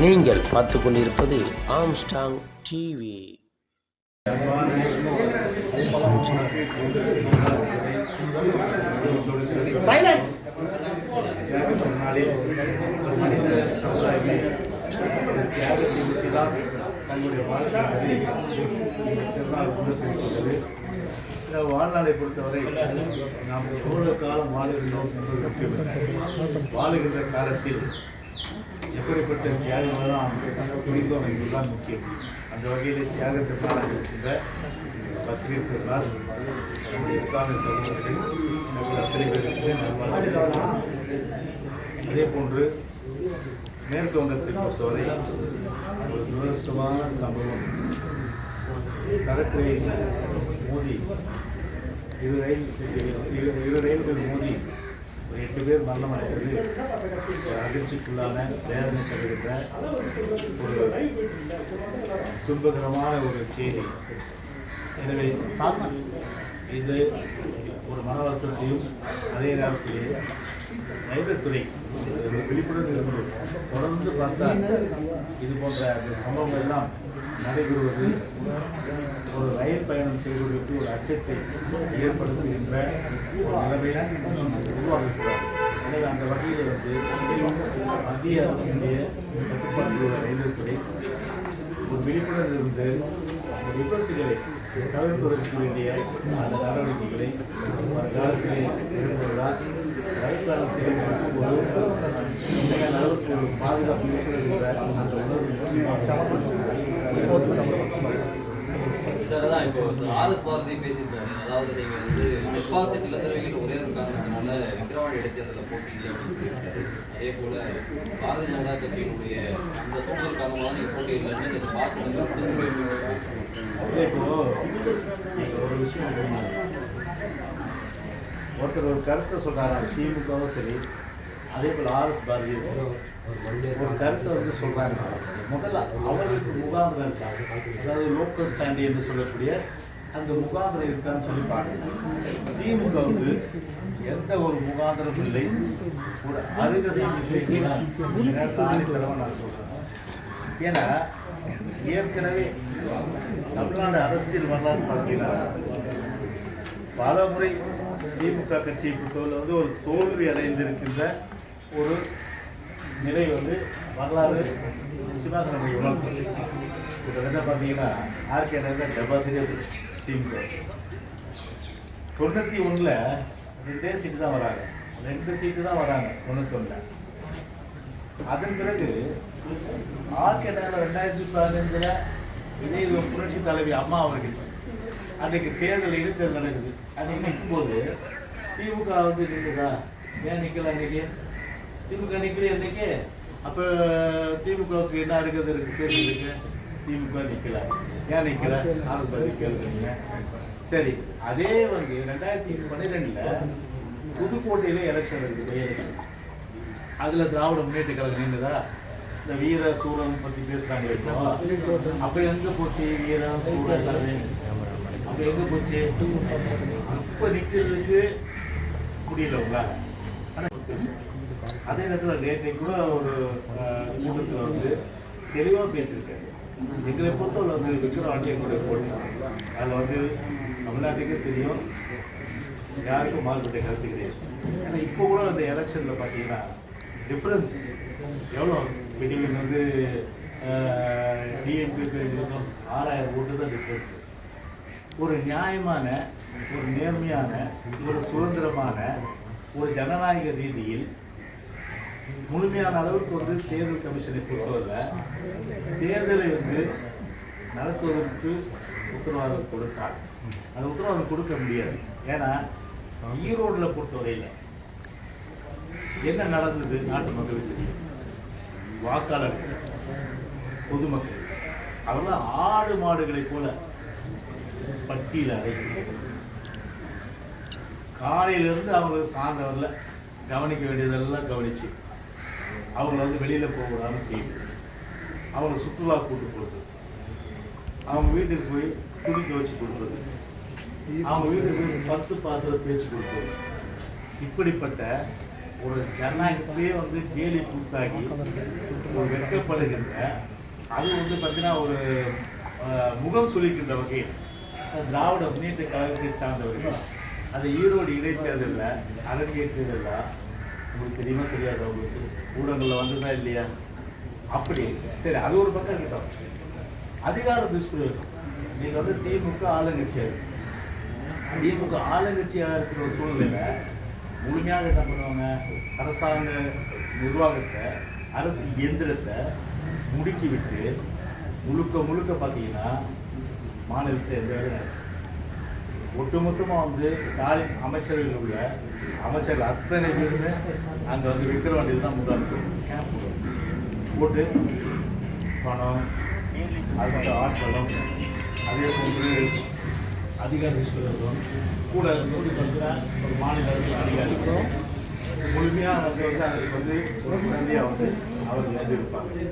நீங்கள் பார்த்து கொண்டிருப்பது ஆம்ஸ்டாங் டிவி தங்களுடைய கொண்டிருக்கிறது இந்த வாழ்நாளை பொறுத்தவரை நாம் எவ்வளவு காலம் வாழுகின்றோம் வாழுகின்ற காலத்தில் எப்படிப்பட்ட தியாகங்களும் தியாகங்களெல்லாம் புரிந்தோம் என்பதுதான் முக்கியம். அந்த வகையில் தியாகத்திற்காக இருக்கின்ற பத்திரிகை சொன்னால் நம்முடைய இஸ்லாமிய சமூகத்தில் நம்முடைய அத்தனை பேருக்கு அதே போன்று மேற்கு வங்கத்தை பொறுத்தவரை ஒரு துரதிருஷ்டமான சம்பவம். சரக்கு ரயில் மோதி இரு ரயில் இரு ரயில்கள் மோதி ஒரு எட்டு பேர் மரணம் அடைந்தது ஒரு அதிர்ச்சிக்குள்ளான வேதனை தருகின்ற ஒரு துன்பகரமான ஒரு செய்தி. எனவே இது ஒரு மன வருத்தத்தையும் அதே நேரத்திலே ரயில்வேத்துறை ஒரு விழிப்புணர்வு இருந்து தொடர்ந்து பார்த்தா இது போன்ற அந்த சம்பவங்கள் எல்லாம் நடைபெறுவது ஒரு ரயில் பயணம் செய்வதற்கு ஒரு அச்சத்தை ஏற்படுத்துகின்ற ஒரு நிலைமையை உருவாக்குகிறார் எனவே அந்த வகையில் வந்து மத்திய அரசினுடைய கட்டுப்பாட்டில் உள்ள ரயில்வே துறை ஒரு விழிப்புணர்வு இருந்து அந்த விபத்துகளை தவிர்ப்பதற்கு வேண்டிய அந்த நடவடிக்கைகளை வருங்காலத்திலே மேற்கொள்வதால் மிக அளவுக்கு ஒரு பாதுகாப்பு இருக்கிற அந்த உணர்வு சார் அதான் இப்போ ஆர்எஸ் பாரதி பேசியிருக்காரு. அதாவது நீங்கள் வந்து டெபாசிட்ல தருவீங்க ஒரே ஒரு காரணத்தினால விக்கிரவாணி இடைத்தேர்தலில் போட்டி அதே போல பாரதிய ஜனதா கட்சியினுடைய அந்த தூண்டல் காரணமாக நீங்க போட்டி இல்லைன்னு இந்த இப்போ ஒரு விஷயம் ஒருத்தர் ஒரு கருத்தை சொல்கிறாங்க திமுகவும் சரி. அதே போல் ஆர்எஸ் பாரதிய ஒரு கருத்தை வந்து சொல்கிறாங்க முதல்ல அவர்களுக்கு முகாந்திரம் இருக்காங்க அதாவது லோக்கல் ஸ்டாண்டி என்று சொல்லக்கூடிய அந்த முகாந்திரம் இருக்கான்னு சொல்லி பார்க்கணும். திமுக வந்து எந்த ஒரு முகாந்திரம் இல்லை. ஒரு அருகதையும் இல்லை நான் சொல்கிறேன் ஏன்னா ஏற்கனவே தமிழ்நாடு அரசியல் வரலாறு பார்த்தீங்கன்னா பல முறை திமுக கட்சியை பொறுத்தவரை வந்து ஒரு தோல்வி அடைந்திருக்கின்ற ஒரு நிலை வந்து வரலாறு நிச்சயமாக நம்ம உணர்த்தோம் கிட்டத்தட்ட பார்த்தீங்கன்னா ஆர்கே நகர் டெபாசிட்டே திமுக. தொண்ணூற்றி ஒன்றில் ரெண்டே சீட்டு தான் வராங்க. ரெண்டு சீட்டு தான் வராங்க தொண்ணூத்தொன்னில் அதன் பிறகு ஆர்கே நகர் ரெண்டாயிரத்தி பதினஞ்சில் இதே புரட்சி தலைவி அம்மா அவர்கள் அன்றைக்கு தேர்தல் இடைத்தேர்தல் நடக்குது. அன்னைக்கு நிற்கும்போது திமுக வந்து நின்றுதா? ஏன் நிற்கல அன்னைக்கு? திமுக நிற்கல அன்னைக்கு? அப்போ திமுகவுக்கு என்ன இருக்குது? இருக்குது தேர்தல் திமுக நிற்கல ஏன் நிற்கல நானும் பதில் கேள்விங்க சரி அதே வந்து ரெண்டாயிரத்தி பன்னிரெண்டில் புதுக்கோட்டையில எலெக்ஷன் இருக்குது பை எலெக்ஷன் அதுல திராவிட முன்னேற்ற கழகம் நின்றுதா? இந்த வீர சூரன் பத்தி பேசுறாங்க இப்போ. அப்ப எங்க போச்சு வீரம் சூரன் எல்லாமே? அப்ப எங்க போச்சு? அப்போ நிக்கிறதுக்கு முடியல அதே நேரத்தில் நேற்றை கூட ஒரு கூட்டத்தில் வந்து தெளிவாக பேசியிருக்காரு. எங்களை பொறுத்தவரை வந்து விக்ரம் கூட போட்டி. அதில் வந்து தமிழ்நாட்டுக்கே தெரியும். யாருக்கும் மாறுபட்ட கருத்து கிடையாது. ஏன்னா இப்போ கூட அந்த எலெக்ஷனில் பார்த்தீங்கன்னா டிஃப்ரென்ஸ் எவ்வளோ பிடிவின் வந்து டிஎம்கே ஆறாயிரம் ஓட்டு தான் டிஃப்ரென்ஸ் ஒரு நியாயமான ஒரு நேர்மையான ஒரு சுதந்திரமான ஒரு ஜனநாயக ரீதியில் முழுமையான அளவுக்கு வந்து தேர்தல் கமிஷனை பொறுத்தவரை தேர்தலை வந்து நடத்துவதற்கு உத்தரவாதம் கொடுத்தார் அந்த உத்தரவாதம் கொடுக்க முடியாது. ஏன்னா ஈரோடில் பொறுத்தவரையில் என்ன நடந்தது நாட்டு மக்களுக்கு தெரியும். வாக்காளர்கள் பொதுமக்கள். அவெல்லாம் ஆடு மாடுகளைப் போல பட்டியில் அடைக்கிறார்கள். காலையிலேருந்து அவங்க சாயந்தரம்ல கவனிக்க வேண்டியதெல்லாம் கவனிச்சு அவங்கள வந்து வெளியில் போக செய்யும் அவங்கள அவங்க சுற்றுலா கூட்டு போகிறது அவங்க வீட்டுக்கு போய் துணி துவச்சி கொடுப்பது அவங்க வீட்டுக்கு போய் பத்து பாத்திரம் பேச்சு கொடுப்பது இப்படிப்பட்ட ஒரு ஜனநாயகத்திலேயே வந்து கேலி கூத்தாகி ஒரு வெட்கப்படுகின்ற அது வந்து பார்த்தீங்கன்னா ஒரு முகம் சொல்லிக்கின்ற வகையில் திராவிட முன்னேற்ற கழகத்தை சார்ந்தவர்கள் அந்த ஈரோடு இடைத்தேர்தலில் அரங்கேற்றதில்ல உங்களுக்கு தெரியுமா தெரியாது அவங்களுக்கு? ஊடகங்களில் வந்ததா இல்லையா? அப்படி. சரி அது ஒரு பக்கம் இருக்கட்டும். அதிகார துஷ்பிரயோகம். நீங்கள் வந்து திமுக ஆளுங்கட்சியாக இருக்கு. திமுக ஆளுங்கட்சியாக இருக்கிற ஒரு சூழ்நிலையில முழுமையாக என்ன பண்ணுவாங்க? அரசாங்க நிர்வாகத்தை அரசு இயந்திரத்தை முடுக்கி விட்டு முழுக்க முழுக்க பார்த்தீங்கன்னா மாநிலத்தை எந்த வேலையும் ஒட்டுமொத்தமாக வந்து ஸ்டாலின் அமைச்சர்கள் உள்ள அமைச்சர்கள் அத்தனை பேருமே அங்கே வந்து விற்கிற வண்டியில் தான் முதல் கேம்ப் போட்டு பணம் அதுக்கு ஆட்களும் அதே போன்று அதிகாரி விஸ்வரம் கூட வந்து பார்த்தீங்கன்னா ஒரு மாநில அரசு அதிகாரிகளும் முழுமையாக வந்து வந்து அவருக்கு வந்து ஒரு உடனடியாக வந்து அவருக்கு வந்து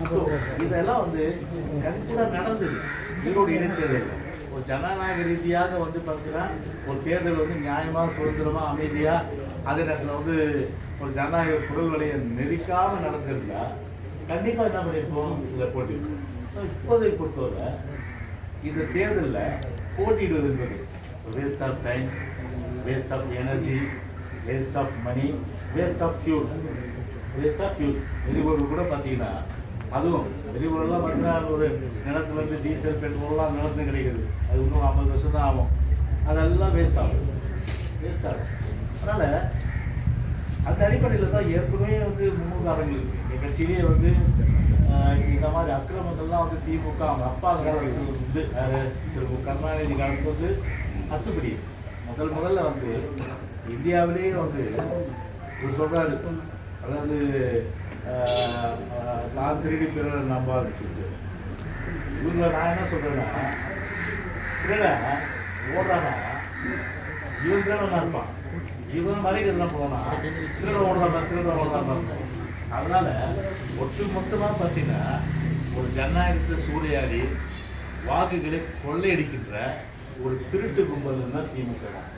ஸோ இதெல்லாம் வந்து கண்டிப்பாக நடந்தது. ஈரோடு இடைத்தேர்தல். ஒரு ஜனநாயக ரீதியாக வந்து பார்த்தீங்கன்னா ஒரு தேர்தல் வந்து நியாயமாக சுதந்திரமாக அமைதியாக அதே நேரத்தில் வந்து ஒரு ஜனநாயக குரல் வலையை நெரிக்காமல் நடந்திருந்தால் கண்டிப்பாக என்ன பண்ணியிருப்போம் இதில் போட்டி ஸோ இப்போதை பொறுத்தவரை இந்த தேர்தலில் போட்டிடுவது என்பது waste of time waste of energy waste of money waste of fuel waste of fuel எரிபொருள் கூட பார்த்தீங்கன்னா அதுவும் எரிபொருள்லாம் பார்த்தீங்கன்னா ஒரு நிலத்துல இருந்து டீசல் பெட்ரோல்லாம் நிலத்துல கிடைக்குது அது இன்னும் ஐம்பது வருஷம் தான் ஆகும். அதெல்லாம் வேஸ்ட் ஆகும். வேஸ்ட் ஆகும். அதனால் அந்த அடிப்படையில் தான் ஏற்கனவே வந்து முன்னுதாரணங்கள் இருக்கு. எங்கள் கட்சியிலேயே வந்து இந்த மாதிரி அக்கிரமங்கள்லாம் வந்து திமுக அவங்க அப்பா காலத்தில் வந்து திரு கருணாநிதி காலத்துக்கு வந்து அத்துப்படி. முதல் முதல்ல வந்து இந்தியாவிலேயே வந்து இவர் சொல்கிறாரு அதாவது ஆஹ், ஆஹ், நான் திருடி பிறரை நம்பாதுன்னு சொல்லிட்டு. இவங்க நான் என்ன சொல்கிறேன்னா திருடன் ஓடுறானா? இவன் திருடன் இருப்பான் இவன் மறைக்கிறதுலாம் போனா திருட ஓடுறான்? திருட ஓடுறான்? அதனால் ஒட்டு மொத்தமாக பார்த்தீங்கன்னா ஒரு ஜனநாயகத்தை சூறையாடி வாக்குகளை கொள்ளையடிக்கின்ற ஒரு திருட்டு கும்பல் தான் திமுக தான்.